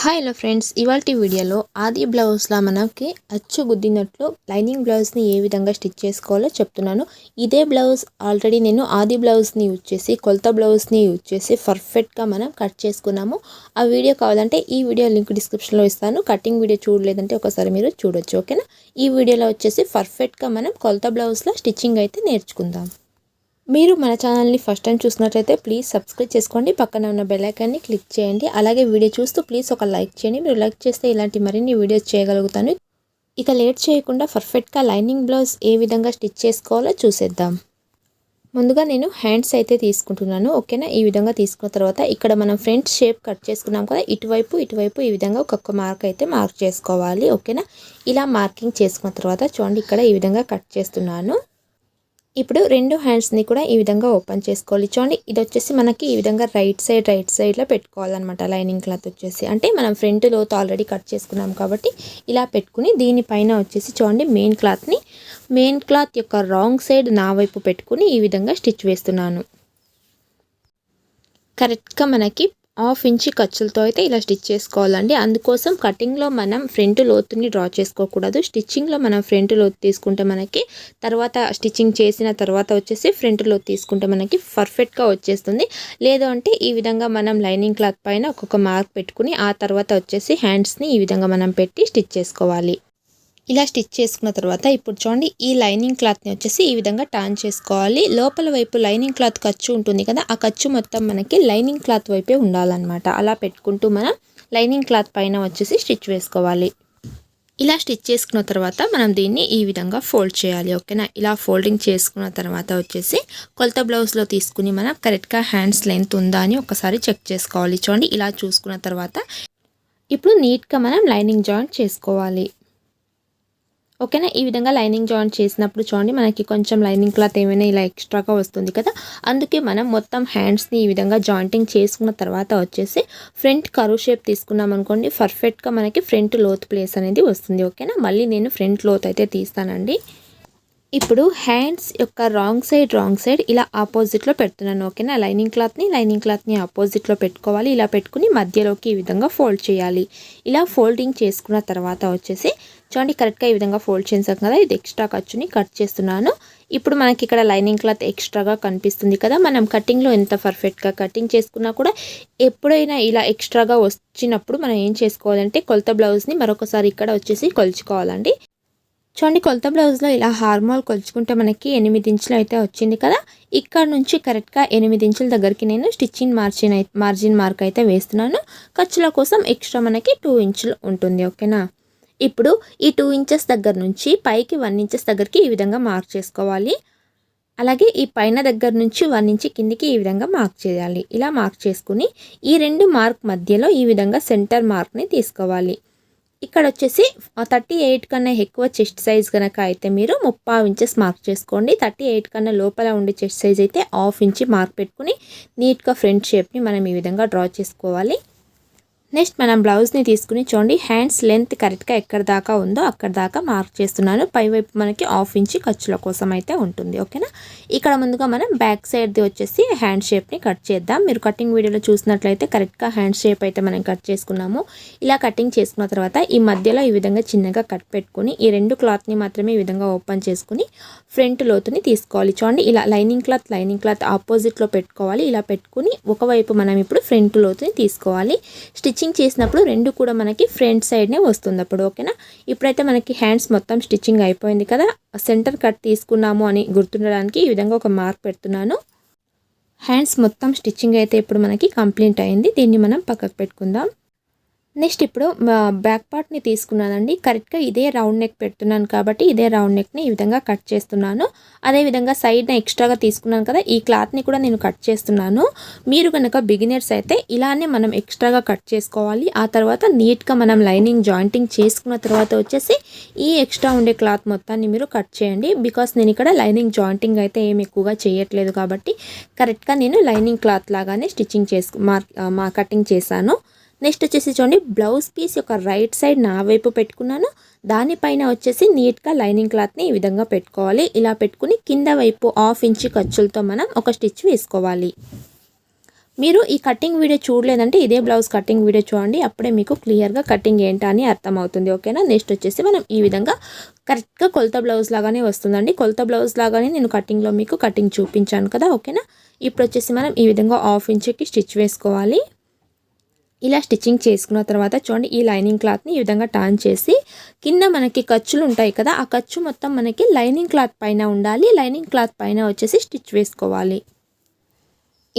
Hi hello friends ఇవాళ వీడియోలో ఆది బ్లౌజ్లా మనకి అచ్చు గుద్దినట్లు లైనింగ్ బ్లౌజ్ని ఏ విధంగా స్టిచ్ చేసుకోవాలో చెప్తున్నాను. ఇదే బ్లౌజ్ ఆల్రెడీ నేను ఆది బ్లౌజ్ని యూజ్ చేసి కొలత బ్లౌజ్ని యూజ్ చేసి పర్ఫెక్ట్గా మనం కట్ చేసుకున్నాము. ఆ వీడియో కావాలంటే ఈ వీడియో లింక్ డిస్క్రిప్షన్లో ఇస్తాను. కటింగ్ వీడియో చూడలేదంటే ఒకసారి మీరు చూడొచ్చు ఓకేనా? ఈ వీడియోలో వచ్చేసి పర్ఫెక్ట్గా మనం కొలత బ్లౌజ్లో స్టిచ్చింగ్ అయితే నేర్చుకుందాం. మీరు మన ఛానల్ని ఫస్ట్ టైం చూసినట్లయితే ప్లీజ్ సబ్స్క్రైబ్ చేసుకోండి. పక్కన ఉన్న బెల్లైకాన్ని క్లిక్ చేయండి. అలాగే వీడియో చూస్తూ ప్లీజ్ ఒక లైక్ చేయండి. మీరు లైక్ చేస్తే ఇలాంటి మరిన్ని వీడియోస్ చేయగలుగుతాను. ఇక లేట్ చేయకుండా పర్ఫెక్ట్గా లైనింగ్ బ్లౌజ్ ఏ విధంగా స్టిచ్ చేసుకోవాలో చూసేద్దాం. ముందుగా నేను హ్యాండ్స్ అయితే తీసుకుంటున్నాను. ఓకేనా? ఈ విధంగా తీసుకున్న తర్వాత ఇక్కడ మనం ఫ్రంట్ షేప్ కట్ చేసుకున్నాం కదా ఇటువైపు ఇటువైపు ఈ విధంగా ఒక్కొక్క మార్క్ అయితే మార్క్ చేసుకోవాలి. ఓకేనా? ఇలా మార్కింగ్ చేసుకున్న తర్వాత చూడండి ఇక్కడ ఈ విధంగా కట్ చేస్తున్నాను. ఇప్పుడు రెండు హ్యాండ్స్ని కూడా ఈ విధంగా ఓపెన్ చేసుకోవాలి. చూడండి ఇది వచ్చేసి మనకి ఈ విధంగా రైట్ సైడ్ రైట్ సైడ్లో పెట్టుకోవాలన్నమాట లైనింగ్ క్లాత్ వచ్చేసి. అంటే మనం ఫ్రంట్ లోత్ ఆల్రెడీ కట్ చేసుకున్నాం కాబట్టి ఇలా పెట్టుకుని దీనిపైన వచ్చేసి చూడండి మెయిన్ క్లాత్ని మెయిన్ క్లాత్ యొక్క రాంగ్ సైడ్ నా వైపు పెట్టుకుని ఈ విధంగా స్టిచ్ వేస్తున్నాను. కరెక్ట్గా మనకి హాఫ్ ఇంచి ఖర్చులతో అయితే ఇలా స్టిచ్ చేసుకోవాలండి. అందుకోసం కటింగ్లో మనం ఫ్రంట్ లోతుని డ్రా చేసుకోకూడదు. స్టిచ్చింగ్లో మనం ఫ్రంట్ లోతు తీసుకుంటే మనకి తర్వాత స్టిచ్చింగ్ చేసిన తర్వాత వచ్చేసి ఫ్రంట్ లోతు తీసుకుంటే మనకి పర్ఫెక్ట్గా వచ్చేస్తుంది. లేదు అంటే ఈ విధంగా మనం లైనింగ్ క్లాత్ పైన ఒక్కొక్క మార్క్ పెట్టుకుని ఆ తర్వాత వచ్చేసి హ్యాండ్స్ని ఈ విధంగా మనం పెట్టి స్టిచ్ చేసుకోవాలి. ఇలా స్టిచ్ చేసుకున్న తర్వాత ఇప్పుడు చూడండి ఈ లైనింగ్ క్లాత్ని వచ్చేసి ఈ విధంగా టర్న్ చేసుకోవాలి. లోపల వైపు లైనింగ్ క్లాత్ ఖర్చు ఉంటుంది కదా ఆ ఖర్చు మొత్తం మనకి లైనింగ్ క్లాత్ వైపే ఉండాలన్నమాట. అలా పెట్టుకుంటూ మనం లైనింగ్ క్లాత్ పైన వచ్చేసి స్టిచ్ వేసుకోవాలి. ఇలా స్టిచ్ చేసుకున్న తర్వాత మనం దీన్ని ఈ విధంగా ఫోల్డ్ చేయాలి ఓకేనా? ఇలా ఫోల్డింగ్ చేసుకున్న తర్వాత వచ్చేసి కొలత బ్లౌజ్లో తీసుకుని మనం కరెక్ట్గా హ్యాండ్స్ లెంత్ ఉందా అని ఒకసారి చెక్ చేసుకోవాలి. చూడండి ఇలా చూసుకున్న తర్వాత ఇప్పుడు నీట్గా మనం లైనింగ్ జాయింట్ చేసుకోవాలి. ఓకేనా? ఈ విధంగా లైనింగ్ జాయిన్ చేసినప్పుడు చూడండి మనకి కొంచెం లైనింగ్ క్లాత్ ఏమైనా ఇలా ఎక్స్ట్రాగా వస్తుంది కదా? అందుకే మనం మొత్తం హ్యాండ్స్ని ఈ విధంగా జాయింటింగ్ చేసుకున్న తర్వాత వచ్చేసి ఫ్రంట్ కరువు షేప్ తీసుకున్నాం అనుకోండి పర్ఫెక్ట్గా మనకి ఫ్రంట్ లోత్ ప్లేస్ అనేది వస్తుంది ఓకేనా? మళ్ళీ నేను ఫ్రంట్ లోత్ అయితే తీస్తానండి. ఇప్పుడు హ్యాండ్స్ యొక్క రాంగ్ సైడ్ రాంగ్ సైడ్ ఇలా ఆపోజిట్లో పెడుతున్నాను ఓకేనా? లైనింగ్ క్లాత్ని లైనింగ్ క్లాత్ని ఆపోజిట్లో పెట్టుకోవాలి. ఇలా పెట్టుకుని మధ్యలోకి ఈ విధంగా ఫోల్డ్ చేయాలి. ఇలా ఫోల్డింగ్ చేసుకున్న తర్వాత వచ్చేసి చూడండి కరెక్ట్గా ఈ విధంగా ఫోల్డ్ చేసాం కదా ఇది ఎక్స్ట్రా ఖర్చుని కట్ చేస్తున్నాను. ఇప్పుడు మనకి ఇక్కడ లైనింగ్ క్లాత్ ఎక్స్ట్రాగా కనిపిస్తుంది కదా మనం కటింగ్లో ఎంత పర్ఫెక్ట్గా కటింగ్ చేసుకున్నా కూడా ఎప్పుడైనా ఇలా ఎక్స్ట్రాగా వచ్చినప్పుడు మనం ఏం చేసుకోవాలంటే కొలత బ్లౌజ్ని మరొకసారి ఇక్కడ వచ్చేసి కొలుచుకోవాలండి. చూడండి కొలత బ్లౌజ్లో ఇలా హార్మోల్ కొలుచుకుంటే మనకి ఎనిమిది ఇంచులు అయితే వచ్చింది కదా ఇక్కడ నుంచి కరెక్ట్గా ఎనిమిది ఇంచుల దగ్గరికి నేను స్టిచ్చింగ్ మార్జిన్ మార్జిన్ మార్క్ అయితే వేస్తున్నాను. ఖర్చుల కోసం ఎక్స్ట్రా మనకి టూ ఇంచులు ఉంటుంది ఓకేనా ఇప్పుడు ఈ టూ ఇంచెస్ దగ్గర నుంచి పైకి వన్ ఇంచెస్ దగ్గరికి ఈ విధంగా మార్క్ చేసుకోవాలి. అలాగే ఈ పైన దగ్గర నుంచి వన్ ఇంచ్ కిందికి ఈ విధంగా మార్క్ చేయాలి. ఇలా మార్క్ చేసుకుని ఈ రెండు మార్క్ మధ్యలో ఈ విధంగా సెంటర్ మార్క్ని తీసుకోవాలి. ఇక్కడ వచ్చేసి థర్టీ ఎయిట్ కన్నా ఎక్కువ చెస్ట్ సైజ్ కనుక అయితే మీరు ముప్పై ఇంచెస్ మార్క్ చేసుకోండి. థర్టీ ఎయిట్ కన్నా లోపల ఉండే చెస్ట్ సైజ్ అయితే హాఫ్ ఇంచి మార్క్ పెట్టుకుని నీట్గా ఫ్రంట్ షేప్ని మనం ఈ విధంగా డ్రా చేసుకోవాలి. నెక్స్ట్ మనం బ్లౌజ్ని తీసుకుని చూడండి. హ్యాండ్స్ లెంత్ కరెక్ట్గా ఎక్కడ దాకా ఉందో అక్కడ దాకా మార్క్ చేస్తున్నాను. పైవైపు మనకి హాఫ్ ఇంచి ఖర్చుల కోసం అయితే ఉంటుంది. ఓకేనా? ఇక్కడ ముందుగా మనం బ్యాక్ సైడ్ది వచ్చేసి హ్యాండ్ షేప్ని కట్ చేద్దాం. మీరు కటింగ్ వీడియోలో చూసినట్లయితే కరెక్ట్గా హ్యాండ్ షేప్ అయితే మనం కట్ చేసుకున్నాము. ఇలా కటింగ్ చేసుకున్న తర్వాత ఈ మధ్యలో ఈ విధంగా చిన్నగా కట్ పెట్టుకుని ఈ రెండు క్లాత్ని మాత్రమే ఈ విధంగా ఓపెన్ చేసుకుని ఫ్రంట్ లోతుని తీసుకోవాలి. చూడండి ఇలా లైనింగ్ క్లాత్ లైనింగ్ క్లాత్ ఆపోజిట్లో పెట్టుకోవాలి. ఇలా పెట్టుకుని ఒకవైపు మనం ఇప్పుడు ఫ్రంట్ లోతుని తీసుకోవాలి. స్టిచ్చింగ్ స్టిచ్చింగ్ చేసినప్పుడు రెండు కూడా మనకి ఫ్రంట్ సైడ్నే వస్తుంది అప్పుడు ఓకేనా? ఇప్పుడైతే మనకి హ్యాండ్స్ మొత్తం స్టిచ్చింగ్ అయిపోయింది కదా సెంటర్ కట్ తీసుకున్నాము అని గుర్తుండడానికి ఈ విధంగా ఒక మార్క్ పెడుతున్నాను. హ్యాండ్స్ మొత్తం స్టిచ్చింగ్ అయితే ఇప్పుడు మనకి కంప్లీట్ అయింది. దీన్ని మనం పక్కకు పెట్టుకుందాం. నెక్స్ట్ ఇప్పుడు బ్యాక్ పార్ట్ని తీసుకున్నానండి. కరెక్ట్గా ఇదే రౌండ్ నెక్ పెడుతున్నాను కాబట్టి ఇదే రౌండ్ నెక్ని ఈ విధంగా కట్ చేస్తున్నాను. అదేవిధంగా సైడ్న ఎక్స్ట్రాగా తీసుకున్నాను కదా ఈ క్లాత్ని కూడా నేను కట్ చేస్తున్నాను. మీరు కనుక బిగినర్స్ అయితే ఇలానే మనం ఎక్స్ట్రాగా కట్ చేసుకోవాలి. ఆ తర్వాత నీట్గా మనం లైనింగ్ జాయింటింగ్ చేసుకున్న తర్వాత వచ్చేసి ఈ ఎక్స్ట్రా ఉండే క్లాత్ మొత్తాన్ని మీరు కట్ చేయండి. బికాస్ నేను ఇక్కడ లైనింగ్ జాయింటింగ్ అయితే ఏమి ఎక్కువగా చేయట్లేదు కాబట్టి కరెక్ట్గా నేను లైనింగ్ క్లాత్ లాగానే స్టిచ్చింగ్ చేసుకు మా కటింగ్ చేశాను. నెక్స్ట్ వచ్చేసి చూడండి బ్లౌజ్ పీస్ యొక్క రైట్ సైడ్ నా వైపు పెట్టుకున్నాను. దానిపైన వచ్చేసి నీట్గా లైనింగ్ క్లాత్ని ఈ విధంగా పెట్టుకోవాలి. ఇలా పెట్టుకుని కింద వైపు హాఫ్ ఇంచ్ ఖర్చులతో మనం ఒక స్టిచ్ వేసుకోవాలి. మీరు ఈ కటింగ్ వీడియో చూడలేదంటే ఇదే బ్లౌజ్ కటింగ్ వీడియో చూడండి. అప్పుడే మీకు క్లియర్గా కటింగ్ ఏంటా అని అర్థమవుతుంది ఓకేనా? నెక్స్ట్ వచ్చేసి మనం ఈ విధంగా కరెక్ట్గా కొలత బ్లౌజ్ లాగానే వస్తుందండి. కొలత బ్లౌజ్ లాగానే నేను కటింగ్లో మీకు కటింగ్ చూపించాను కదా ఓకేనా? ఇప్పుడు వచ్చేసి మనం ఈ విధంగా హాఫ్ ఇంచ్కి స్టిచ్ వేసుకోవాలి. ఇలా స్టిచ్చింగ్ చేసుకున్న తర్వాత చూడండి ఈ లైనింగ్ క్లాత్ని ఈ విధంగా టర్న్ చేసి కింద మనకి ఖర్చులు ఉంటాయి కదా ఆ ఖర్చు మొత్తం మనకి లైనింగ్ క్లాత్ పైన ఉండాలి. లైనింగ్ క్లాత్ పైన వచ్చేసి స్టిచ్ వేసుకోవాలి.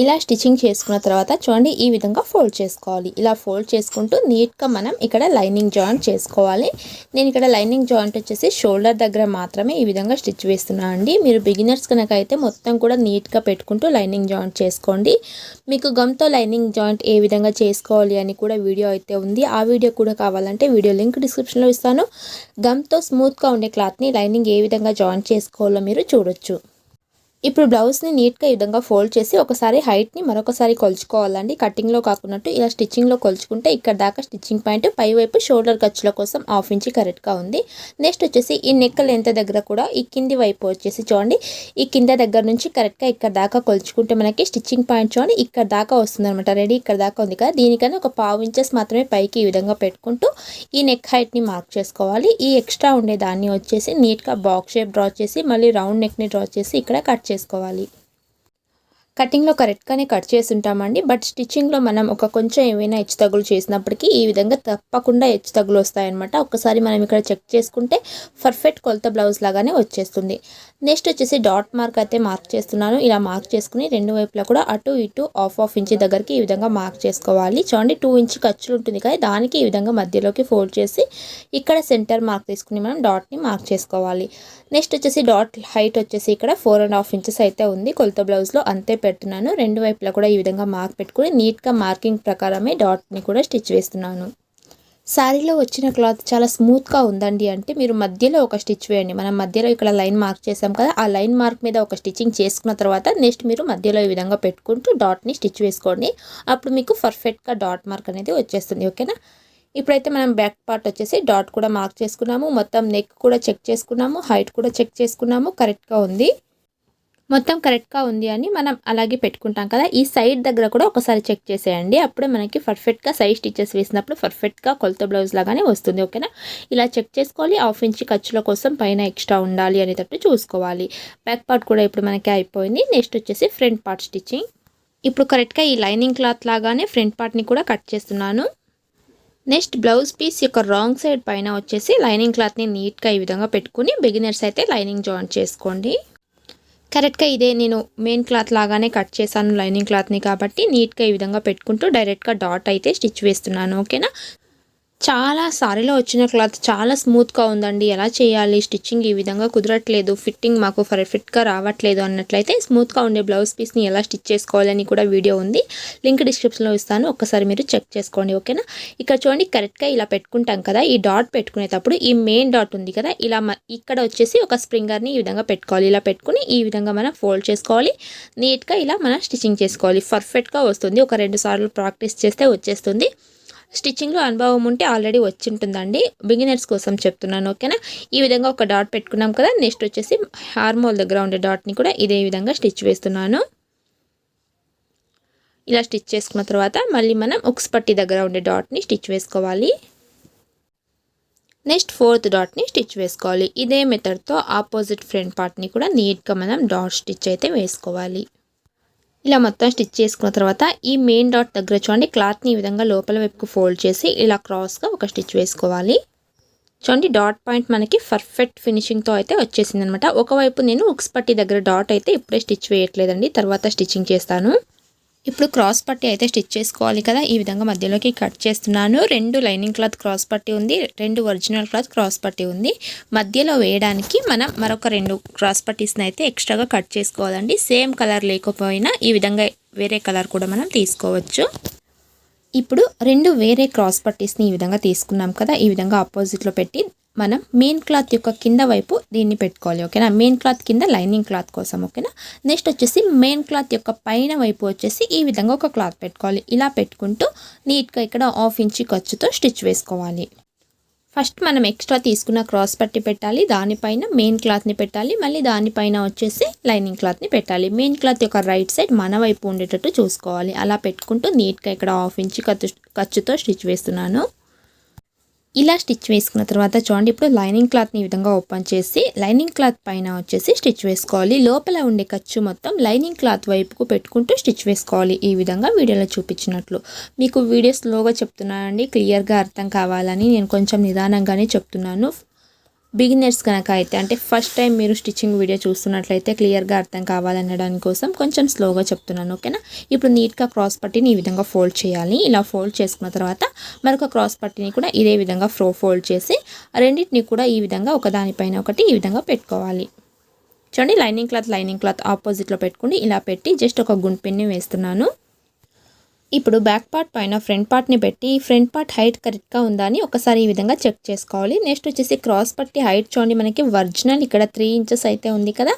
ఇలా స్టిచ్చింగ్ చేసుకున్న తర్వాత చూడండి ఈ విధంగా ఫోల్డ్ చేసుకోవాలి. ఇలా ఫోల్డ్ చేసుకుంటూ నీట్గా మనం ఇక్కడ లైనింగ్ జాయింట్ చేసుకోవాలి. నేను ఇక్కడ లైనింగ్ జాయింట్ వచ్చేసి షోల్డర్ దగ్గర మాత్రమే ఈ విధంగా స్టిచ్ వేస్తున్నాను అండి. మీరు బిగినర్స్ కనుక అయితే మొత్తం కూడా నీట్గా పెట్టుకుంటూ లైనింగ్ జాయింట్ చేసుకోండి. మీకు గమ్తో లైనింగ్ జాయింట్ ఏ విధంగా చేసుకోవాలి అని కూడా వీడియో అయితే ఉంది. ఆ వీడియో కూడా కావాలంటే వీడియో లింక్ డిస్క్రిప్షన్లో ఇస్తాను. గమ్తో స్మూత్గా ఉండే క్లాత్ని లైనింగ్ ఏ విధంగా జాయింట్ చేసుకోవాలో మీరు చూడొచ్చు. ఇప్పుడు బ్లౌజ్ని నీట్గా ఈ విధంగా ఫోల్డ్ చేసి ఒకసారి హైట్ని మరొకసారి కొలుచుకోవాలండి. కటింగ్లో కాకున్నట్టు ఇలా స్టిచ్చింగ్లో కొలుచుకుంటే ఇక్కడ దాకా స్టిచ్చింగ్ పాయింట్ పై వైపు షోల్డర్ ఖర్చుల కోసం హాఫ్ ఇంచి కరెక్ట్గా ఉంది. నెక్స్ట్ వచ్చేసి ఈ నెక్ లెంత్ దగ్గర కూడా ఈ కింది వైపు వచ్చేసి చూడండి. ఈ కింద దగ్గర నుంచి కరెక్ట్గా ఇక్కడ దాకా కొలుచుకుంటే మనకి స్టిచ్చింగ్ పాయింట్ చూడండి ఇక్కడ దాకా వస్తుంది అనమాట రెడీ ఇక్కడ దాకా ఉంది కదా. దీనికన్నా ఒక పావు ఇంచెస్ మాత్రమే పైకి ఈ విధంగా పెట్టుకుంటూ ఈ నెక్ హైట్ని మార్క్ చేసుకోవాలి. ఈ ఎక్స్ట్రా ఉండే దాన్ని వచ్చేసి నీట్గా బాక్స్ షేప్ డ్రా చేసి మళ్ళీ రౌండ్ నెక్ని డ్రా చేసి ఇక్కడ కట్ చేసుకోవాలి. కటింగ్లో కరెక్ట్గానే కట్ చేసి ఉంటామండి బట్ స్టిచ్చింగ్లో మనం ఒక కొంచెం ఏమైనా హెచ్చు తగులు చేసినప్పటికీ ఈ విధంగా తప్పకుండా హెచ్చు తగులు వస్తాయన్నమాట. ఒకసారి మనం ఇక్కడ చెక్ చేసుకుంటే పర్ఫెక్ట్ కొలత బ్లౌజ్ లాగానే వచ్చేస్తుంది. నెక్స్ట్ వచ్చేసి డాట్ మార్క్ అయితే మార్క్ చేస్తున్నాను. ఇలా మార్క్ చేసుకుని రెండు వైపులా కూడా అటు ఇటు హాఫ్ హాఫ్ ఇంచ్ దగ్గరికి ఈ విధంగా మార్క్ చేసుకోవాలి. చూడండి టూ ఇంచ్ ఖర్చులు ఉంటుంది కానీ దానికి ఈ విధంగా మధ్యలోకి ఫోల్డ్ చేసి ఇక్కడ సెంటర్ మార్క్ తీసుకుని మనం డాట్ని మార్క్ చేసుకోవాలి. నెక్స్ట్ వచ్చేసి డాట్ హైట్ వచ్చేసి ఇక్కడ ఫోర్ అండ్ హాఫ్ ఇంచెస్ అయితే ఉంది. కొలత బ్లౌజ్లో అంతే పెడుతున్నాను. రెండు వైపులా కూడా ఈ విధంగా మార్క్ పెట్టుకుని నీట్గా మార్కింగ్ ప్రకారమే డాట్ని కూడా స్టిచ్ వేస్తున్నాను. శారీలో వచ్చిన క్లాత్ చాలా స్మూత్గా ఉందండి అంటే మీరు మధ్యలో ఒక స్టిచ్ వేయండి. మనం మధ్యలో ఇక్కడ లైన్ మార్క్ చేసాం కదా ఆ లైన్ మార్క్ మీద ఒక స్టిచ్చింగ్ చేసుకున్న తర్వాత నెక్స్ట్ మీరు మధ్యలో ఈ విధంగా పెట్టుకుంటూ డాట్ని స్టిచ్ వేసుకోండి. అప్పుడు మీకు పర్ఫెక్ట్గా డాట్ మార్క్ అనేది వచ్చేస్తుంది. ఓకేనా? ఇప్పుడైతే మనం బ్యాక్ పార్ట్ వచ్చేసి డాట్ కూడా మార్క్ చేసుకున్నాము. మొత్తం నెక్ కూడా చెక్ చేసుకున్నాము. హైట్ కూడా చెక్ చేసుకున్నాము. కరెక్ట్గా ఉంది. మొత్తం కరెక్ట్గా ఉంది అని మనం అలాగే పెట్టుకుంటాం కదా. ఈ సైడ్ దగ్గర కూడా ఒకసారి చెక్ చేసేయండి. అప్పుడే మనకి పర్ఫెక్ట్గా సైజ్ స్టిచెస్ వేసినప్పుడు పర్ఫెక్ట్గా కొలత బ్లౌజ్ లాగానే వస్తుంది ఓకేనా ఇలా చెక్ చేసుకోవాలి. హాఫ్ ఇంచ్ ఖర్చుల కోసం పైన ఎక్స్ట్రా ఉండాలి అనేటట్టు చూసుకోవాలి. బ్యాక్ పార్ట్ కూడా ఇప్పుడు మనకి అయిపోయింది. నెక్స్ట్ వచ్చేసి ఫ్రంట్ పార్ట్ స్టిచ్చింగ్ ఇప్పుడు కరెక్ట్గా ఈ లైనింగ్ క్లాత్ లాగానే ఫ్రంట్ పార్ట్ని కూడా కట్ చేస్తున్నాను. నెక్స్ట్ బ్లౌజ్ పీస్ యొక్క రాంగ్ సైడ్ పైన వచ్చేసి లైనింగ్ క్లాత్ని నీట్గా ఈ విధంగా పెట్టుకుని బిగినర్స్ అయితే లైనింగ్ జాయిన్ చేసుకోండి. కరెక్ట్గా ఇదే నేను మెయిన్ క్లాత్ లాగానే కట్ చేశాను లైనింగ్ క్లాత్ని కాబట్టి నీట్గా ఈ విధంగా పెట్టుకుంటూ డైరెక్ట్గా డాట్ అయితే స్టిచ్ వేస్తున్నాను ఓకేనా? చాలా సారీలో వచ్చిన క్లాత్ చాలా స్మూత్గా ఉందండి. ఎలా చేయాలి? స్టిచ్చింగ్ ఈ విధంగా కుదరట్లేదు. ఫిట్టింగ్ మాకు పర్ఫెక్ట్గా రావట్లేదు అన్నట్లయితే స్మూత్గా ఉండే బ్లౌజ్ పీస్ని ఎలా స్టిచ్ చేసుకోవాలని కూడా వీడియో ఉంది. లింక్ డిస్క్రిప్షన్లో ఇస్తాను. ఒక్కసారి మీరు చెక్ చేసుకోండి ఓకేనా? ఇక్కడ చూడండి కరెక్ట్గా ఇలా పెట్టుకుంటాం కదా. ఈ డాట్ పెట్టుకునేటప్పుడు ఈ మెయిన్ డాట్ ఉంది కదా ఇలా ఇక్కడ వచ్చేసి ఒక స్ప్రింగర్ని ఈ విధంగా పెట్టుకోవాలి. ఇలా పెట్టుకుని ఈ విధంగా మనం ఫోల్డ్ చేసుకోవాలి. నీట్గా ఇలా మనం స్టిచ్చింగ్ చేసుకోవాలి. పర్ఫెక్ట్గా వస్తుంది. ఒక రెండు సార్లు ప్రాక్టీస్ చేస్తే వచ్చేస్తుంది. స్టిచ్చింగ్లో అనుభవం ఉంటే ఆల్రెడీ వచ్చి ఉంటుందండి బిగినర్స్ కోసం చెప్తున్నాను ఓకేనా? ఈ విధంగా ఒక డాట్ పెట్టుకున్నాం కదా నెక్స్ట్ వచ్చేసి హార్మోల్ దగ్గర ఉండే డాట్ని కూడా ఇదే విధంగా స్టిచ్ వేస్తున్నాను. ఇలా స్టిచ్ చేసుకున్న తర్వాత మళ్ళీ మనం ఉక్స్ పట్టి దగ్గర ఉండే డాట్ని స్టిచ్ వేసుకోవాలి. నెక్స్ట్ ఫోర్త్ డాట్ని స్టిచ్ వేసుకోవాలి. ఇదే మెథడ్తో ఆపోజిట్ ఫ్రంట్ పార్ట్ని కూడా నీట్గా మనం డాట్ స్టిచ్ అయితే వేసుకోవాలి. ఇలా మొత్తం స్టిచ్ చేసుకున్న తర్వాత ఈ మెయిన్ డాట్ దగ్గర చూడండి క్లాత్ని ఈ విధంగా లోపల వైపుకు ఫోల్డ్ చేసి ఇలా క్రాస్గా ఒక స్టిచ్ వేసుకోవాలి. చూడండి డాట్ పాయింట్ మనకి పర్ఫెక్ట్ ఫినిషింగ్తో అయితే వచ్చేసింది అనమాట ఒకవైపు నేను ఉక్స్ పట్టి దగ్గర డాట్ అయితే ఇప్పుడే స్టిచ్ వేయట్లేదండి తర్వాత స్టిచ్చింగ్ చేస్తాను. ఇప్పుడు క్రాస్ పట్టి అయితే స్టిచ్ చేసుకోవాలి కదా. ఈ విధంగా మధ్యలోకి కట్ చేస్తున్నాను. రెండు లైనింగ్ క్లాత్ క్రాస్ పట్టి ఉంది. రెండు ఒరిజినల్ క్లాత్ క్రాస్ పట్టి ఉంది. మధ్యలో వేయడానికి మనం మరొక రెండు క్రాస్ పట్టీస్ని అయితే ఎక్స్ట్రాగా కట్ చేసుకోవాలండి. సేమ్ కలర్ లేకపోయినా ఈ విధంగా వేరే కలర్ కూడా మనం తీసుకోవచ్చు. ఇప్పుడు రెండు వేరే క్రాస్ పట్టీస్ని ఈ విధంగా తీసుకున్నాం కదా. ఈ విధంగా ఆపోజిట్లో పెట్టి మనం మెయిన్ క్లాత్ యొక్క కింద వైపు దీన్ని పెట్టుకోవాలి ఓకేనా మెయిన్ క్లాత్ కింద లైనింగ్ క్లాత్ కోసం ఓకేనా నెక్స్ట్ వచ్చేసి మెయిన్ క్లాత్ యొక్క పైన వైపు వచ్చేసి ఈ విధంగా ఒక క్లాత్ పెట్టుకోవాలి. ఇలా పెట్టుకుంటూ నీట్గా ఇక్కడ హాఫ్ ఇంచి ఖర్చుతో స్టిచ్ వేసుకోవాలి. ఫస్ట్ మనం ఎక్స్ట్రా తీసుకున్న క్రాస్ పట్టి పెట్టాలి దానిపైన మెయిన్ క్లాత్ని పెట్టాలి మళ్ళీ దానిపైన వచ్చేసి లైనింగ్ క్లాత్ని పెట్టాలి. మెయిన్ క్లాత్ యొక్క రైట్ సైడ్ మన వైపు ఉండేటట్టు చూసుకోవాలి. అలా పెట్టుకుంటూ నీట్గా ఇక్కడ హాఫ్ ఇంచ్ ఖర్చు ఖర్చుతో స్టిచ్ వేస్తున్నాను. ఇలా స్టిచ్ వేసుకున్న తర్వాత చూడండి ఇప్పుడు లైనింగ్ క్లాత్ని ఈ విధంగా ఓపెన్ చేసి లైనింగ్ క్లాత్ పైన వచ్చేసి స్టిచ్ వేసుకోవాలి. లోపల ఉండే ఖర్చు మొత్తం లైనింగ్ క్లాత్ వైపుకు పెట్టుకుంటూ స్టిచ్ వేసుకోవాలి. ఈ విధంగా వీడియోలో చూపించినట్లు. మీకు వీడియో స్లోగా చెప్తున్నానండి క్లియర్గా అర్థం కావాలని నేను కొంచెం నిదానంగానే చెప్తున్నాను. బిగినర్స్ కనుక అయితే అంటే ఫస్ట్ టైం మీరు స్టిచ్చింగ్ వీడియో చూస్తున్నట్లయితే క్లియర్గా అర్థం కావాలనడానికి కోసం కొంచెం స్లోగా చెప్తున్నాను ఓకేనా? ఇప్పుడు నీట్గా క్రాస్ పట్టిని ఈ విధంగా ఫోల్డ్ చేయాలి. ఇలా ఫోల్డ్ చేసుకున్న తర్వాత మరొక క్రాస్ పట్టిని కూడా ఇదే విధంగా ఫ్రో ఫోల్డ్ చేసి రెండింటిని కూడా ఈ విధంగా ఒకదానిపైన ఒకటి ఈ విధంగా పెట్టుకోవాలి. చూడండి లైనింగ్ క్లాత్ లైనింగ్ క్లాత్ ఆపోజిట్లో పెట్టుకుని ఇలా పెట్టి జస్ట్ ఒక గుండ్పిన్ని వేస్తున్నాను. ఇప్పుడు బ్యాక్ పార్ట్ పైన ఫ్రంట్ పార్ట్ని పెట్టి ఫ్రంట్ పార్ట్ హైట్ కరెక్ట్గా ఉందా అని ఒకసారి ఈ విధంగా చెక్ చేసుకోవాలి. నెక్స్ట్ వచ్చేసి క్రాస్ పట్టి హైట్ చూడండి మనకి ఒరిజినల్ ఇక్కడ త్రీ ఇంచెస్ అయితే ఉంది కదా.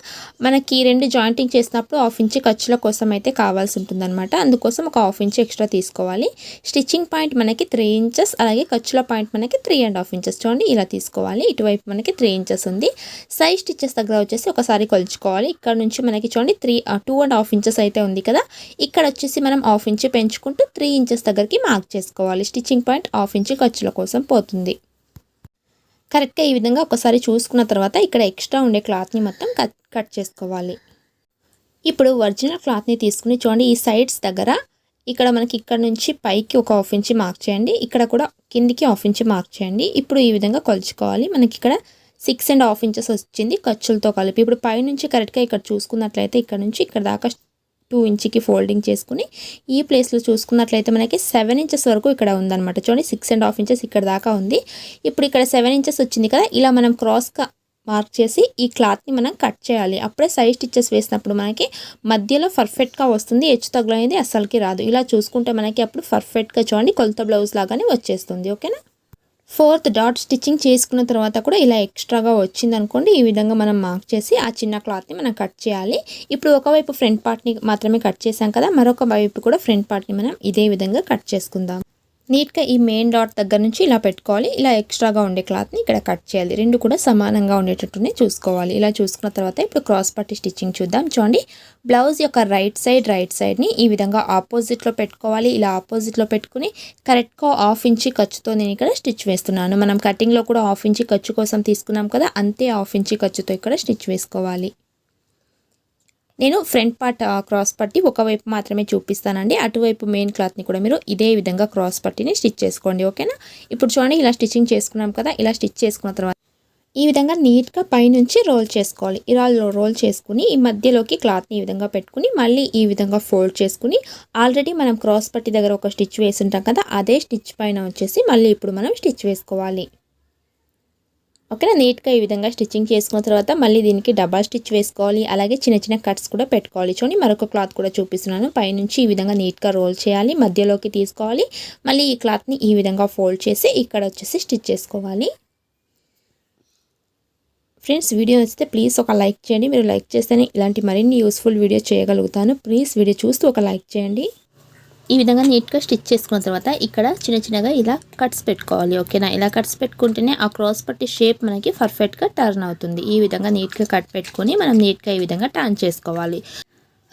మనకి రెండు జాయింటింగ్ చేసినప్పుడు హాఫ్ ఇంచ్ ఖర్చుల కోసం అయితే కావాల్సి ఉంటుందన్నమాట. అందుకోసం ఒక హాఫ్ ఇంచ్ ఎక్స్ట్రా తీసుకోవాలి. స్టిచ్చింగ్ పాయింట్ మనకి త్రీ ఇంచెస్ అలాగే ఖర్చుల పాయింట్ మనకి త్రీ అండ్ హాఫ్ ఇంచెస్ చూడండి ఇలా తీసుకోవాలి. ఇటువైపు మనకి త్రీ ఇంచెస్ ఉంది. సైజ్ స్టిచ్చెస్ దగ్గర వచ్చేసి ఒకసారి కొలుచుకోవాలి. ఇక్కడ నుంచి మనకి చూడండి three two and half inches అయితే ఉంది కదా. ఇక్కడ వచ్చేసి మనం హాఫ్ ఇంచ్ తెచ్చుకుంటూ త్రీ ఇంచెస్ దగ్గరికి మార్క్ చేసుకోవాలి. స్టిచ్చింగ్ పాయింట్ హాఫ్ ఇంచ్ ఖర్చుల కోసం పోతుంది. కరెక్ట్గా ఈ విధంగా ఒకసారి చూసుకున్న తర్వాత ఇక్కడ ఎక్స్ట్రా ఉండే క్లాత్ని మొత్తం కట్ కట్ చేసుకోవాలి. ఇప్పుడు ఒరిజినల్ క్లాత్ని తీసుకుని చూడండి. ఈ సైడ్స్ దగ్గర ఇక్కడ మనకి ఇక్కడ నుంచి పైకి ఒక హాఫ్ ఇంచ్ మార్క్ చేయండి. ఇక్కడ కూడా కిందికి హాఫ్ ఇంచ్ మార్క్ చేయండి. ఇప్పుడు ఈ విధంగా కొలుచుకోవాలి. మనకి ఇక్కడ సిక్స్ అండ్ హాఫ్ ఇంచెస్ వచ్చింది ఖర్చులతో కలిపి. ఇప్పుడు పైనుంచి కరెక్ట్గా ఇక్కడ చూసుకున్నట్లయితే ఇక్కడ నుంచి ఇక్కడ దాకా టూ ఇంచ్కి ఫోల్డింగ్ చేసుకుని ఈ ప్లేస్లో చూసుకున్నట్లయితే మనకి సెవెన్ ఇంచెస్ వరకు ఇక్కడ ఉందన్నమాట. చూడండి సిక్స్ అండ్ హాఫ్ ఇంచెస్ ఇక్కడ దాకా ఉంది. ఇప్పుడు ఇక్కడ సెవెన్ ఇంచెస్ వచ్చింది కదా ఇలా మనం క్రాస్గా మార్క్ చేసి ఈ క్లాత్ని మనం కట్ చేయాలి. అప్పుడే సైజ్ స్టిచ్చెస్ వేసినప్పుడు మనకి మధ్యలో పర్ఫెక్ట్గా వస్తుంది హెచ్చు తగ్గులనేది అసలుకి రాదు. ఇలా చూసుకుంటే మనకి అప్పుడు పర్ఫెక్ట్గా చూడండి కొలత బ్లౌజ్ లాగానే వచ్చేస్తుంది. ఓకేనా? ఫోర్త్ డాట్ స్టిచ్చింగ్ చేసుకున్న తర్వాత కూడా ఇలా ఎక్స్ట్రాగా వచ్చింది అనుకోండి ఈ విధంగా మనం మార్క్ చేసి ఆ చిన్న క్లాత్ని మనం కట్ చేయాలి. ఇప్పుడు ఒకవైపు ఫ్రంట్ పార్ట్ని మాత్రమే కట్ చేసాం కదా మరొక వైపు కూడా ఫ్రంట్ పార్ట్ని మనం ఇదే విధంగా కట్ చేసుకుందాం. నీట్గా ఈ మెయిన్ డాట్ దగ్గర నుంచి ఇలా పెట్టుకోవాలి. ఇలా ఎక్స్ట్రాగా ఉండే క్లాత్ని ఇక్కడ కట్ చేయాలి. రెండు కూడా సమానంగా ఉండేటట్టునే చూసుకోవాలి. ఇలా చూసుకున్న తర్వాత ఇప్పుడు క్రాస్ పట్టి స్టిచ్చింగ్ చూద్దాం. చూడండి బ్లౌజ్ యొక్క రైట్ సైడ్ రైట్ సైడ్ని ఈ విధంగా ఆపోజిట్లో పెట్టుకోవాలి. ఇలా ఆపోజిట్లో పెట్టుకుని కరెక్ట్గా హాఫ్ ఇంచి ఖర్చుతో నేను ఇక్కడ స్టిచ్ వేస్తున్నాను. మనం కటింగ్లో కూడా హాఫ్ ఇంచి ఖర్చు కోసం తీసుకున్నాం కదా అంతే హాఫ్ ఇంచి ఖర్చుతో ఇక్కడ స్టిచ్ వేసుకోవాలి. నేను ఫ్రంట్ పార్ట్ క్రాస్ పట్టి ఒకవైపు మాత్రమే చూపిస్తానండి. అటువైపు మెయిన్ క్లాత్ని కూడా మీరు ఇదే విధంగా క్రాస్ పట్టిని స్టిచ్ చేసుకోండి ఓకేనా? ఇప్పుడు చూడండి ఇలా స్టిచ్చింగ్ చేసుకున్నాం కదా ఇలా స్టిచ్ చేసుకున్న తర్వాత ఈ విధంగా నీట్గా పైనుంచి రోల్ చేసుకోవాలి. ఇలా రోల్ చేసుకుని ఈ మధ్యలోకి క్లాత్ని ఈ విధంగా పెట్టుకుని మళ్ళీ ఈ విధంగా ఫోల్డ్ చేసుకుని ఆల్రెడీ మనం క్రాస్ పట్టి దగ్గర ఒక స్టిచ్ వేసి ఉంటాం కదా అదే స్టిచ్ పైన వచ్చేసి మళ్ళీ ఇప్పుడు మనం స్టిచ్ వేసుకోవాలి. ఓకేనా? నీట్గా ఈ విధంగా స్టిచ్చింగ్ చేసుకున్న తర్వాత మళ్ళీ దీనికి డబ్బా స్టిచ్ వేసుకోవాలి. అలాగే చిన్న చిన్న కట్స్ కూడా పెట్టుకోవాలి. చూడండి మరొక క్లాత్ కూడా చూపిస్తున్నాను. పైనుంచి ఈ విధంగా నీట్గా రోల్ చేయాలి. మధ్యలోకి తీసుకోవాలి. మళ్ళీ ఈ క్లాత్ని ఈ విధంగా ఫోల్డ్ చేసి ఇక్కడ వచ్చేసి స్టిచ్ చేసుకోవాలి. ఫ్రెండ్స్ వీడియో నచ్చితే ప్లీజ్ ఒక లైక్ చేయండి. మీరు లైక్ చేస్తేనే ఇలాంటి మరిన్ని యూస్ఫుల్ వీడియో చేయగలుగుతాను. ప్లీజ్ వీడియో చూస్తూ ఒక లైక్ చేయండి. ఈ విధంగా నీట్గా స్టిచ్ చేసుకున్న తర్వాత ఇక్కడ చిన్న చిన్నగా ఇలా కట్స్ పెట్టుకోవాలి ఓకేనా? ఇలా కట్స్ పెట్టుకుంటేనే ఆ క్రాస్ పట్టి షేప్ మనకి పర్ఫెక్ట్గా టర్న్ అవుతుంది. ఈ విధంగా నీట్గా కట్ పెట్టుకొని మనం నీట్గా ఈ విధంగా టర్న్ చేసుకోవాలి.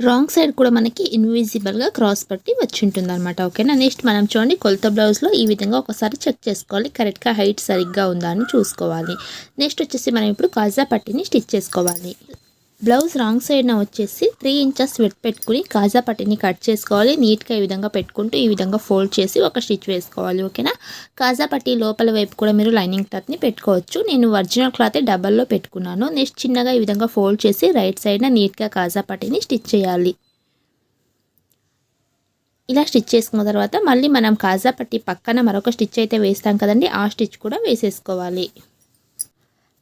రాంగ్ సైడ్ కూడా మనకి ఇన్విజిబుల్గా క్రాస్ పట్టి వచ్చి ఉంటుంది అనమాట ఓకేనా? నెక్స్ట్ మనం చూడండి కొలత బ్లౌజ్లో ఈ విధంగా ఒకసారి చెక్ చేసుకోవాలి. కరెక్ట్గా హైట్ సరిగ్గా ఉందా అని చూసుకోవాలి. నెక్స్ట్ వచ్చేసి మనం ఇప్పుడు కాజా పట్టిని స్టిచ్ చేసుకోవాలి. బ్లౌజ్ రాంగ్ సైడ్న వచ్చేసి త్రీ ఇంచెస్ వెట్ పెట్టుకుని కాజా పట్టిని కట్ చేసుకోవాలి. నీట్గా ఈ విధంగా పెట్టుకుంటూ ఈ విధంగా ఫోల్డ్ చేసి ఒక స్టిచ్ వేసుకోవాలి. ఓకేనా? కాజా పట్టి లోపల వైపు కూడా మీరు లైనింగ్ క్లాత్ని పెట్టుకోవచ్చు. నేను ఒరిజినల్ క్లాత్ డబల్లో పెట్టుకున్నాను. నెక్స్ట్ చిన్నగా ఈ విధంగా ఫోల్డ్ చేసి రైట్ సైడ్న నీట్గా కాజా పట్టిని స్టిచ్ చేయాలి. ఇలా స్టిచ్ చేసుకున్న తర్వాత మళ్ళీ మనం కాజా పట్టి పక్కన మరొక స్టిచ్ అయితే వేస్తాం కదండి. ఆ స్టిచ్ కూడా వేసేసుకోవాలి.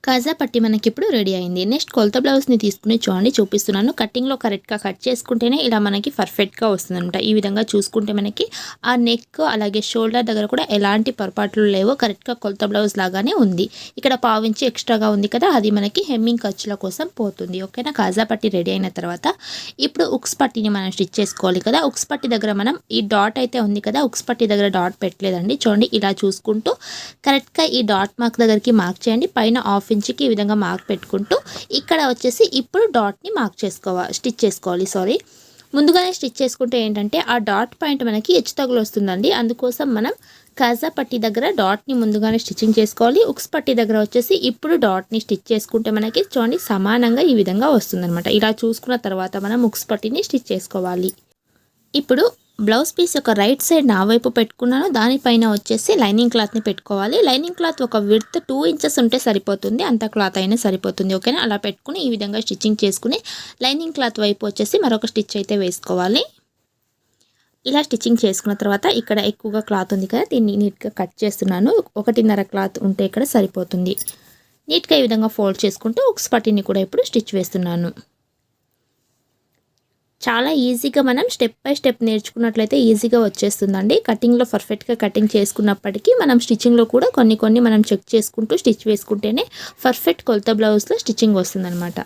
కాజా పట్టి మనకి ఇప్పుడు రెడీ అయింది. నెక్స్ట్ కొలత బ్లౌజ్ని తీసుకుని చూడండి చూపిస్తున్నాను. కటింగ్లో కరెక్ట్గా కట్ చేసుకుంటేనే ఇలా మనకి పర్ఫెక్ట్గా వస్తుంది అనమాట ఈ విధంగా చూసుకుంటే మనకి ఆ నెక్ అలాగే షోల్డర్ దగ్గర కూడా ఎలాంటి పొరపాట్లు లేవో. కరెక్ట్గా కొలత బ్లౌజ్ లాగానే ఉంది. ఇక్కడ పావించి ఎక్స్ట్రాగా ఉంది కదా అది మనకి హెమ్మింగ్ ఖర్చుల కోసం పోతుంది. ఓకేనా? కాజా పట్టి రెడీ అయిన తర్వాత ఇప్పుడు ఉక్స్ పట్టిని మనం స్టిచ్ చేసుకోవాలి కదా. ఉక్స్ పట్టి దగ్గర మనం ఈ డాట్ అయితే ఉంది కదా ఉక్స్ పట్టి దగ్గర డాట్ పెట్టలేదండి. చూడండి ఇలా చూసుకుంటూ కరెక్ట్గా ఈ డాట్ మార్క్ దగ్గరికి మార్క్ చేయండి. పైన ఆఫీస్ ఇంచ్కి ఈ విధంగా మార్క్ పెట్టుకుంటూ ఇక్కడ వచ్చేసి ఇప్పుడు డాట్ని మార్క్ చేసుకోవాలి స్టిచ్ చేసుకోవాలి సారీ ముందుగానే స్టిచ్ చేసుకుంటే ఏంటంటే ఆ డాట్ పాయింట్ మనకి హెచ్చు తగులు వస్తుందండి. అందుకోసం మనం కాజా పట్టి దగ్గర డాట్ని ముందుగానే స్టిచ్చింగ్ చేసుకోవాలి. ఉక్స్ పట్టి దగ్గర వచ్చేసి ఇప్పుడు డాట్ని స్టిచ్ చేసుకుంటే మనకి చూడండి సమానంగా ఈ విధంగా వస్తుందన్నమాట. ఇలా చూసుకున్న తర్వాత మనం ఉక్స్ పట్టిని స్టిచ్ చేసుకోవాలి. ఇప్పుడు బ్లౌజ్ పీస్ యొక్క రైట్ సైడ్ నా వైపు పెట్టుకున్నాను దానిపైన వచ్చేసి లైనింగ్ క్లాత్ని పెట్టుకోవాలి. లైనింగ్ క్లాత్ ఒక విడ్త్ టూ ఇంచెస్ ఉంటే సరిపోతుంది అంత క్లాత్ అయినా సరిపోతుంది ఓకేనా? అలా పెట్టుకుని ఈ విధంగా స్టిచ్చింగ్ చేసుకుని లైనింగ్ క్లాత్ వైపు వచ్చేసి మరొక స్టిచ్ అయితే వేసుకోవాలి. ఇలా స్టిచ్చింగ్ చేసుకున్న తర్వాత ఇక్కడ ఎక్కువగా క్లాత్ ఉంది కదా దీన్ని నీట్గా కట్ చేస్తున్నాను. ఒకటిన్నర క్లాత్ ఉంటే ఇక్కడ సరిపోతుంది. నీట్గా ఈ విధంగా ఫోల్డ్ చేసుకుంటూ ఒక స్పటిని కూడా ఇప్పుడు స్టిచ్ వేస్తున్నాను. చాలా ఈజీగా మనం స్టెప్ బై స్టెప్ నేర్చుకున్నట్లయితే ఈజీగా వచ్చేస్తుందండి. కటింగ్లో పర్ఫెక్ట్గా కటింగ్ చేసుకున్నప్పటికీ మనం స్టిచ్చింగ్లో కూడా కొన్ని కొన్ని మనం చెక్ చేసుకుంటూ స్టిచ్ వేసుకుంటేనే పర్ఫెక్ట్ కొలత బ్లౌజ్లో స్టిచ్చింగ్ వస్తుందన్నమాట.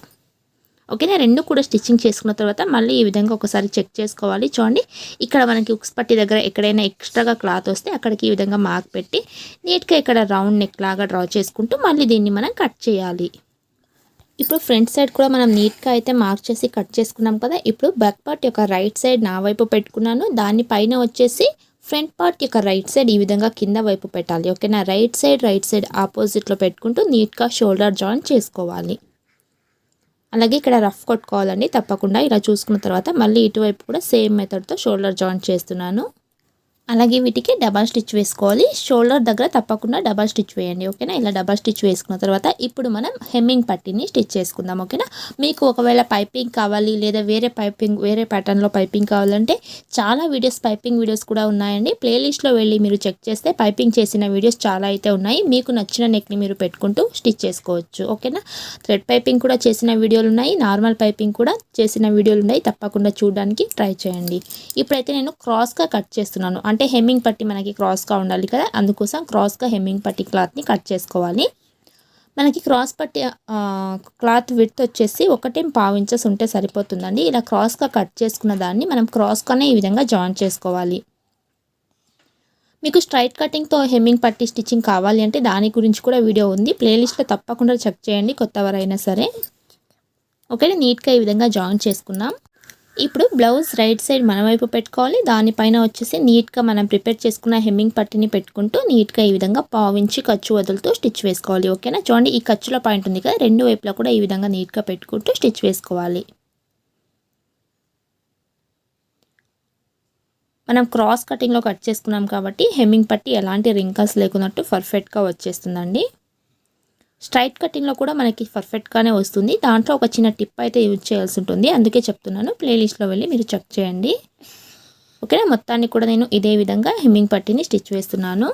ఓకేనా? రెండు కూడా స్టిచ్చింగ్ చేసుకున్న తర్వాత మళ్ళీ ఈ విధంగా ఒకసారి చెక్ చేసుకోవాలి. చూడండి ఇక్కడ మనకి ఉక్స్ పట్టి దగ్గర ఎక్కడైనా ఎక్స్ట్రాగా క్లాత్ వస్తే అక్కడికి ఈ విధంగా మార్క్ పెట్టి నీట్గా ఇక్కడ రౌండ్ నెక్ లాగా డ్రా చేసుకుంటూ మళ్ళీ దీన్ని మనం కట్ చేయాలి. ఇప్పుడు ఫ్రంట్ సైడ్ కూడా మనం నీట్గా అయితే మార్క్ చేసి కట్ చేసుకున్నాం కదా ఇప్పుడు బ్యాక్ పార్ట్ యొక్క రైట్ సైడ్ నా వైపు పెట్టుకున్నాను. దాని పైన వచ్చేసి ఫ్రంట్ పార్ట్ యొక్క రైట్ సైడ్ ఈ విధంగా కింద వైపు పెట్టాలి. ఓకేనా? రైట్ సైడ్ రైట్ సైడ్ ఆపోజిట్లో పెట్టుకుంటూ నీట్గా షోల్డర్ జాయిన్ చేసుకోవాలి. అలాగే ఇక్కడ రఫ్ కొట్టుకోవాలండి తప్పకుండా. ఇలా చూసుకున్న తర్వాత మళ్ళీ ఇటువైపు కూడా సేమ్ మెథడ్తో షోల్డర్ జాయిన్ చేస్తున్నాను. అలాగే వీటికి డబల్ స్టిచ్ వేసుకోవాలి. షోల్డర్ దగ్గర తప్పకుండా డబల్ స్టిచ్ వేయండి ఓకేనా? ఇలా డబల్ స్టిచ్ వేసుకున్న తర్వాత ఇప్పుడు మనం హెమ్మింగ్ పట్టిని స్టిచ్ చేసుకుందాం ఓకేనా? మీకు ఒకవేళ పైపింగ్ కావాలి లేదా వేరే పైపింగ్ వేరే ప్యాటర్న్లో పైపింగ్ కావాలంటే చాలా వీడియోస్ పైపింగ్ వీడియోస్ కూడా ఉన్నాయండి. ప్లేలిస్ట్లో వెళ్ళి మీరు చెక్ చేస్తే పైపింగ్ చేసిన వీడియోస్ చాలా అయితే ఉన్నాయి. మీకు నచ్చిన నెక్ని మీరు పెట్టుకుంటూ స్టిచ్ చేసుకోవచ్చు ఓకేనా? థ్రెడ్ పైపింగ్ కూడా చేసిన వీడియోలు ఉన్నాయి. నార్మల్ పైపింగ్ కూడా చేసిన వీడియోలు ఉన్నాయి. తప్పకుండా చూడడానికి ట్రై చేయండి. ఇప్పుడైతే నేను క్రాస్గా కట్ చేస్తున్నాను. అంటే హెమ్మింగ్ పట్టి మనకి క్రాస్గా ఉండాలి కదా. అందుకోసం క్రాస్గా హెమ్మింగ్ పట్టి క్లాత్ని కట్ చేసుకోవాలి. మనకి క్రాస్ పట్టి క్లాత్ విడ్త్ వచ్చేసి ఒకటే పావు ఇంచెస్ ఉంటే సరిపోతుందండి. ఇలా క్రాస్గా కట్ చేసుకున్న దాన్ని మనం క్రాస్గానే ఈ విధంగా జాయిన్ చేసుకోవాలి. మీకు స్ట్రైట్ కటింగ్తో హెమ్మింగ్ పట్టి స్టిచ్చింగ్ కావాలి అంటే దాని గురించి కూడా వీడియో ఉంది. ప్లేలిస్ట్లో తప్పకుండా చెక్ చేయండి కొత్తవారైనా సరే. ఓకే నీట్గా ఈ విధంగా జాయిన్ చేసుకున్నాం ఇప్పుడు బ్లౌజ్ రైట్ సైడ్ మన వైపు పెట్టుకోవాలి. దానిపైన వచ్చేసి నీట్గా మనం ప్రిపేర్ చేసుకున్న హెమ్మింగ్ పట్టిని పెట్టుకుంటూ నీట్గా ఈ విధంగా పావించి ఖర్చు వదులుతూ స్టిచ్ వేసుకోవాలి. ఓకేనా? చూడండి ఈ ఖర్చుల పాయింట్ ఉంది కదా. రెండు వైపులా కూడా ఈ విధంగా నీట్గా పెట్టుకుంటూ స్టిచ్ వేసుకోవాలి. మనం క్రాస్ కటింగ్లో కట్ చేసుకున్నాం కాబట్టి హెమ్మింగ్ పట్టి ఎలాంటి రింకల్స్ లేకున్నట్టు పర్ఫెక్ట్గా వచ్చేస్తుందండి. స్ట్రైట్ కటింగ్లో కూడా మనకి పర్ఫెక్ట్గానే వస్తుంది. దాంట్లో ఒక చిన్న టిప్ అయితే యూజ్ చేయాల్సి ఉంటుంది. అందుకే చెప్తున్నాను. ప్లేలిస్ట్లో వెళ్ళి మీరు చెక్ చేయండి. ఓకేనా? మొత్తాన్ని కూడా నేను ఇదే విధంగా హెమ్మింగ్ పట్టిని స్టిచ్ వేస్తున్నాను.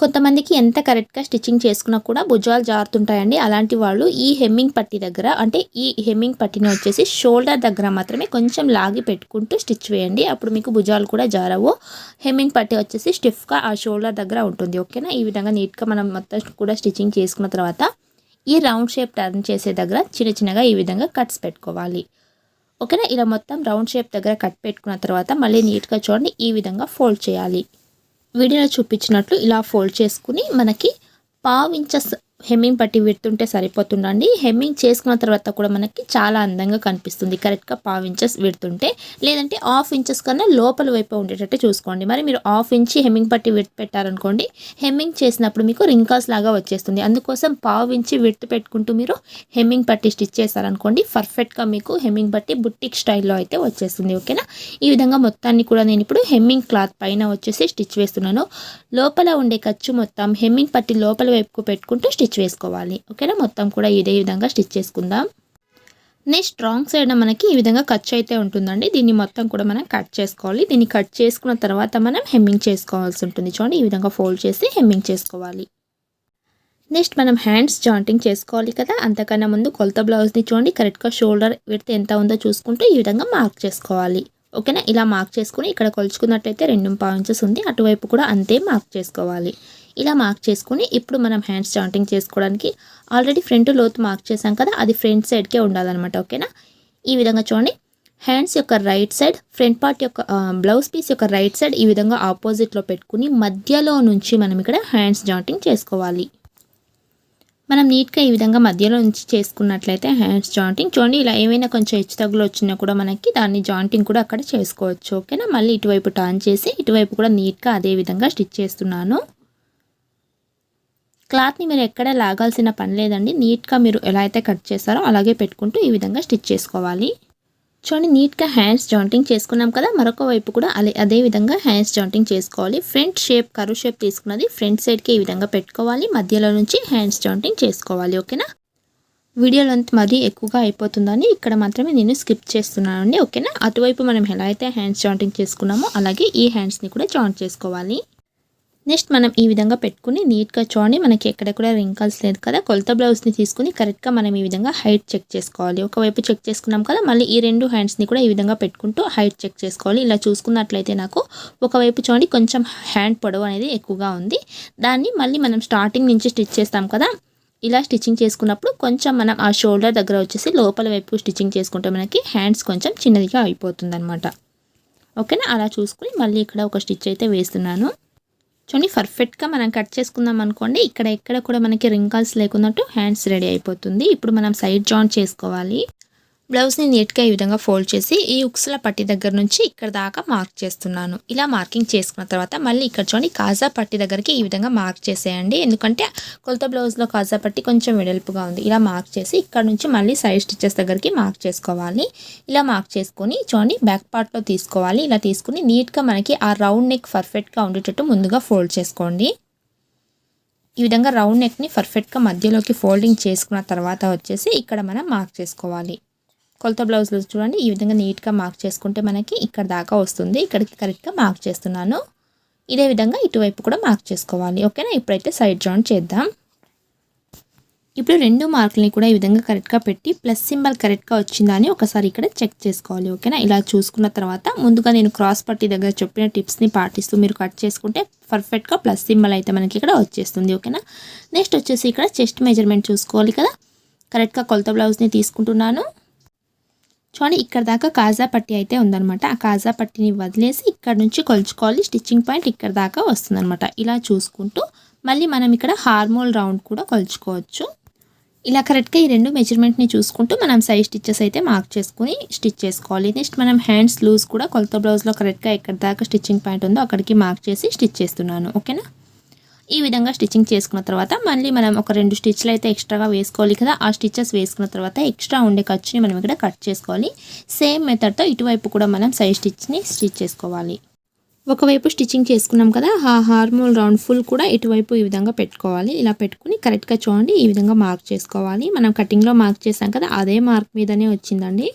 కొంతమందికి ఎంత కరెక్ట్గా స్టిచ్చింగ్ చేసుకున్నా కూడా భుజాలు జారుతుంటాయండి. అలాంటి వాళ్ళు ఈ హెమ్మింగ్ పట్టి దగ్గర అంటే ఈ హెమ్మింగ్ పట్టిని వచ్చేసి షోల్డర్ దగ్గర మాత్రమే కొంచెం లాగి పెట్టుకుంటూ స్టిచ్ వేయండి. అప్పుడు మీకు భుజాలు కూడా జారవు. హెమ్మింగ్ పట్టి వచ్చేసి స్టిఫ్గా ఆ షోల్డర్ దగ్గర ఉంటుంది. ఓకేనా? ఈ విధంగా నీట్గా మనం మొత్తం కూడా స్టిచ్చింగ్ చేసుకున్న తర్వాత ఈ రౌండ్ షేప్ టర్న్ చేసే దగ్గర చిన్న చిన్నగా ఈ విధంగా కట్స్ పెట్టుకోవాలి. ఓకేనా? ఇలా మొత్తం రౌండ్ షేప్ దగ్గర కట్ పెట్టుకున్న తర్వాత మళ్ళీ నీట్గా చూడండి. ఈ విధంగా ఫోల్డ్ చేయాలి. వీడియోలో చూపించినట్లు ఇలా ఫోల్డ్ చేసుకుని మనకి పావు ఇంచెస్ హెమ్మింగ్ పట్టి విడుతుంటే సరిపోతుందండి హెమ్మింగ్ చేసుకున్న తర్వాత కూడా మనకి చాలా అందంగా కనిపిస్తుంది. కరెక్ట్గా పావు ఇంచెస్ విడుతుంటే లేదంటే హాఫ్ ఇంచెస్ కన్నా లోపల వైపు ఉండేటట్టు చూసుకోండి. మరి మీరు హాఫ్ ఇంచి హెమ్మింగ్ పట్టి విడుతు పెట్టారనుకోండి హెమ్మింగ్ చేసినప్పుడు మీకు రింకల్స్ లాగా వచ్చేస్తుంది. అందుకోసం పావు ఇంచి విడుతు పెట్టుకుంటూ మీరు హెమ్మింగ్ పట్టి స్టిచ్ చేశారనుకోండి పర్ఫెక్ట్గా మీకు హెమ్మింగ్ పట్టి బుట్టిక్ స్టైల్లో అయితే వచ్చేస్తుంది. ఓకేనా ఈ విధంగా మొత్తాన్ని కూడా నేను ఇప్పుడు హెమ్మింగ్ క్లాత్ పైన వచ్చేసి స్టిచ్ వేస్తున్నాను. లోపల ఉండే ఖర్చు మొత్తం హెమ్మింగ్ పట్టి లోపల వైపుకు పెట్టుకుంటూ స్టిచ్ స్టిచ్ వేసుకోవాలి. ఓకేనా? మొత్తం కూడా ఇదే విధంగా స్టిచ్ చేసుకుందాం. నెక్స్ట్ రాంగ్ సైడ్ మనకి ఈ విధంగా ఖర్చు అయితే ఉంటుందండి. దీన్ని మొత్తం కూడా మనం కట్ చేసుకోవాలి. దీన్ని కట్ చేసుకున్న తర్వాత మనం హెమ్మింగ్ చేసుకోవాల్సి ఉంటుంది. చూడండి ఈ విధంగా ఫోల్డ్ చేసి హెమ్మింగ్ చేసుకోవాలి. నెక్స్ట్ మనం హ్యాండ్స్ జాయింటింగ్ చేసుకోవాలి కదా? అంతకన్నా ముందు కొలత బ్లౌజ్ని చూడండి. కరెక్ట్గా షోల్డర్ పెడితే ఎంత ఉందో చూసుకుంటూ ఈ విధంగా మార్క్ చేసుకోవాలి. ఓకేనా? ఇలా మార్క్ చేసుకుని ఇక్కడ కొలుచుకున్నట్టయితే రెండు పాయింట్స్ ఉంది. అటువైపు కూడా అంతే మార్క్ చేసుకోవాలి. ఇలా మార్క్ చేసుకుని ఇప్పుడు మనం హ్యాండ్స్ జాయింటింగ్ చేసుకోవడానికి ఆల్రెడీ ఫ్రంట్ లోతు మార్క్ చేసాం కదా అది ఫ్రంట్ సైడ్కే ఉండాలన్నమాట ఓకేనా ఈ విధంగా చూడండి. హ్యాండ్స్ యొక్క రైట్ సైడ్ ఫ్రంట్ పార్ట్ యొక్క బ్లౌజ్ పీస్ యొక్క రైట్ సైడ్ ఈ విధంగా ఆపోజిట్లో పెట్టుకుని మధ్యలో నుంచి మనం ఇక్కడ హ్యాండ్స్ జాయింటింగ్ చేసుకోవాలి. మనం నీట్గా ఈ విధంగా మధ్యలో నుంచి చేసుకున్నట్లయితే హ్యాండ్స్ జాయింటింగ్ చూడండి ఇలా ఏమైనా కొంచెం హెచ్చు తగ్గులు వచ్చినా కూడా మనకి దాన్ని జాయింటింగ్ కూడా అక్కడ చేసుకోవచ్చు ఓకేనా మళ్ళీ ఇటువైపు టర్న్ చేసి ఇటువైపు కూడా నీట్గా అదే విధంగా స్టిచ్ చేస్తున్నాను. క్లాత్ని మీరు ఎక్కడ లాగాల్సిన పని లేదండి. నీట్గా మీరు ఎలా అయితే కట్ చేస్తారో అలాగే పెట్టుకుంటూ ఈ విధంగా స్టిచ్ చేసుకోవాలి. చూడండి నీట్గా హ్యాండ్స్ జాయింటింగ్ చేసుకున్నాం కదా మరొక వైపు కూడా అదే అదే విధంగా హ్యాండ్స్ జాయింటింగ్ చేసుకోవాలి. ఫ్రంట్ షేప్ కరు షేప్ తీసుకున్నది ఫ్రంట్ సైడ్కి ఈ విధంగా పెట్టుకోవాలి. మధ్యలో నుంచి హ్యాండ్స్ జాయింటింగ్ చేసుకోవాలి ఓకేనా? వీడియో లెంత్ మరీ ఎక్కువగా అయిపోతుందని ఇక్కడ మాత్రమే నేను స్కిప్ చేస్తున్నాను అండి ఓకేనా? అటువైపు మనం ఎలా అయితే హ్యాండ్స్ జాయింటింగ్ చేసుకున్నామో అలాగే ఈ హ్యాండ్స్ని కూడా జాయింట్ చేసుకోవాలి. నెక్స్ట్ మనం ఈ విధంగా పెట్టుకుని నీట్గా చూడండి. మనకి ఎక్కడెక్కడ రింకల్స్ లేదు కదా. కొలత బ్లౌజ్ని తీసుకుని కరెక్ట్గా మనం ఈ విధంగా హైట్ చెక్ చేసుకోవాలి. ఒకవైపు చెక్ చేసుకున్నాం కదా మళ్ళీ ఈ రెండు హ్యాండ్స్ని కూడా ఈ విధంగా పెట్టుకుంటూ హైట్ చెక్ చేసుకోవాలి. ఇలా చూసుకున్నట్లయితే నాకు ఒకవైపు చూడండి కొంచెం హ్యాండ్ పొడవు అనేది ఎక్కువగా ఉంది. దాన్ని మళ్ళీ మనం స్టార్టింగ్ నుంచి స్టిచ్ చేస్తాం కదా. ఇలా స్టిచ్చింగ్ చేసుకున్నప్పుడు కొంచెం మనం ఆ షోల్డర్ దగ్గర వచ్చేసి లోపల వైపు స్టిచ్చింగ్ చేసుకుంటే మనకి హ్యాండ్స్ కొంచెం చిన్నదిగా అయిపోతుంది ఓకేనా? అలా చూసుకుని మళ్ళీ ఇక్కడ ఒక స్టిచ్ అయితే వేస్తున్నాను. చూడండి పర్ఫెక్ట్గా మనం కట్ చేసుకుందాం అనుకోండి ఇక్కడ ఎక్కడ కూడా మనకి రింకల్స్ లేకున్నట్టు హ్యాండ్స్ రెడీ అయిపోతుంది. ఇప్పుడు మనం సైడ్ జాయింట్ చేసుకోవాలి. బ్లౌజ్ని నీట్గా ఈ విధంగా ఫోల్డ్ చేసి ఈ ఉక్స్ల పట్టి దగ్గర నుంచి ఇక్కడ దాకా మార్క్ చేస్తున్నాను. ఇలా మార్కింగ్ చేసుకున్న తర్వాత మళ్ళీ ఇక్కడ చూడండి కాజా పట్టి దగ్గరికి ఈ విధంగా మార్క్ చేసేయండి. ఎందుకంటే కొలత బ్లౌజ్లో కాజా పట్టి కొంచెం వెడల్పుగా ఉంది. ఇలా మార్క్ చేసి ఇక్కడ నుంచి మళ్ళీ సైడ్ స్టిచ్చెస్ దగ్గరికి మార్క్ చేసుకోవాలి. ఇలా మార్క్ చేసుకొని చూడండి బ్యాక్ పార్ట్లో తీసుకోవాలి. ఇలా తీసుకుని నీట్గా మనకి ఆ రౌండ్ నెక్ పర్ఫెక్ట్గా ఉండేటట్టు ముందుగా ఫోల్డ్ చేసుకోండి. ఈ విధంగా రౌండ్ నెక్ని పర్ఫెక్ట్గా మధ్యలోకి ఫోల్డింగ్ చేసుకున్న తర్వాత వచ్చేసి ఇక్కడ మనం మార్క్ చేసుకోవాలి. కొలత బ్లౌజ్లో చూడండి. ఈ విధంగా నీట్గా మార్క్ చేసుకుంటే మనకి ఇక్కడ దాకా వస్తుంది. ఇక్కడికి కరెక్ట్గా మార్క్ చేస్తున్నాను. ఇదే విధంగా ఇటువైపు కూడా మార్క్ చేసుకోవాలి. ఓకేనా ఇప్పుడైతే సైడ్ జాయింట్ చేద్దాం. ఇప్పుడు రెండు మార్కులని కూడా ఈ విధంగా కరెక్ట్గా పెట్టి ప్లస్ సింబల్ కరెక్ట్గా వచ్చిందా అని ఒకసారి ఇక్కడ చెక్ చేసుకోవాలి. ఓకేనా ఇలా చూసుకున్న తర్వాత ముందుగా నేను క్రాస్ పట్టి దగ్గర చెప్పిన టిప్స్ని పాటిస్తూ మీరు కట్ చేసుకుంటే పర్ఫెక్ట్గా ప్లస్ సింబల్ అయితే మనకి ఇక్కడ వచ్చేస్తుంది. ఓకేనా నెక్స్ట్ వచ్చేసి ఇక్కడ చెస్ట్ మెజర్మెంట్ చూసుకోవాలి కదా. కరెక్ట్గా కొలత బ్లౌజ్ని తీసుకుంటున్నాను. చూడండి ఇక్కడ దాకా కాజా పట్టి అయితే ఉందనమాట ఆ కాజా పట్టిని వదిలేసి ఇక్కడ నుంచి కొలుచుకోవాలి. స్టిచ్చింగ్ పాయింట్ ఇక్కడ దాకా వస్తుందనమాట ఇలా చూసుకుంటూ మళ్ళీ మనం ఇక్కడ హార్మోల్ రౌండ్ కూడా కొలుచుకోవచ్చు. ఇలా కరెక్ట్గా ఈ రెండు మెజర్మెంట్ని చూసుకుంటూ మనం సైజ్ స్టిచ్చెస్ అయితే మార్క్ చేసుకుని స్టిచ్ చేసుకోవాలి. నెక్స్ట్ మనం హ్యాండ్స్ లూజ్ కూడా కొలత బ్లౌజ్లో కరెక్ట్గా ఎక్కడ దాకా స్టిచ్చింగ్ పాయింట్ ఉందో అక్కడికి మార్క్ చేసి స్టిచ్ చేస్తున్నాను. ఓకేనా? ఈ విధంగా స్టిచ్చింగ్ చేసుకున్న తర్వాత మళ్ళీ మనం ఒక రెండు స్టిచ్లు అయితే ఎక్స్ట్రాగా వేసుకోవాలి కదా ఆ స్టిచ్చెస్ వేసుకున్న తర్వాత ఎక్స్ట్రా ఉండే ఖర్చుని మనం ఇక్కడ కట్ చేసుకోవాలి. సేమ్ మెథడ్తో ఇటువైపు కూడా మనం సైడ్ స్టిచ్ని స్టిచ్ చేసుకోవాలి. ఒకవైపు స్టిచ్చింగ్ చేసుకున్నాం కదా ఆ హార్మోల్ రౌండ్ ఫుల్ కూడా ఇటువైపు ఈ విధంగా పెట్టుకోవాలి. ఇలా పెట్టుకుని కరెక్ట్గా చూడండి ఈ విధంగా మార్క్ చేసుకోవాలి. మనం కటింగ్లో మార్క్ చేసాం కదా అదే మార్క్ మీదనే వచ్చిందండి.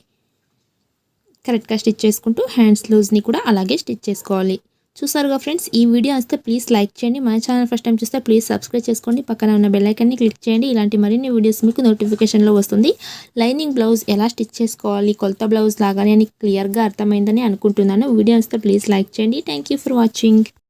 కరెక్ట్గా స్టిచ్ చేసుకుంటూ హ్యాండ్స్ లూజ్ని కూడా అలాగే స్టిచ్ చేసుకోవాలి. చూసారుగా ఫ్రెండ్స్ ఈ వీడియో వస్తే ప్లీజ్ లైక్ చేయండి. మన ఛానల్ ఫస్ట్ టైం చూస్తే ప్లీజ్ సబ్స్క్రైబ్ చేసుకోండి. పక్కన ఉన్న బెల్లైకన్ని క్లిక్ చేయండి. ఇలాంటి మరిన్ని వీడియోస్ మీకు నోటిఫికేషన్లో వస్తుంది. లైనింగ్ బ్లౌజ్ ఎలా స్టిచ్ చేసుకోవాలి? కొలత బ్లౌజ్ లాగానే అని క్లియర్గా అర్థమైందని అనుకుంటున్నాను. వీడియో వస్తే ప్లీజ్ లైక్ చేయండి. Thank for watching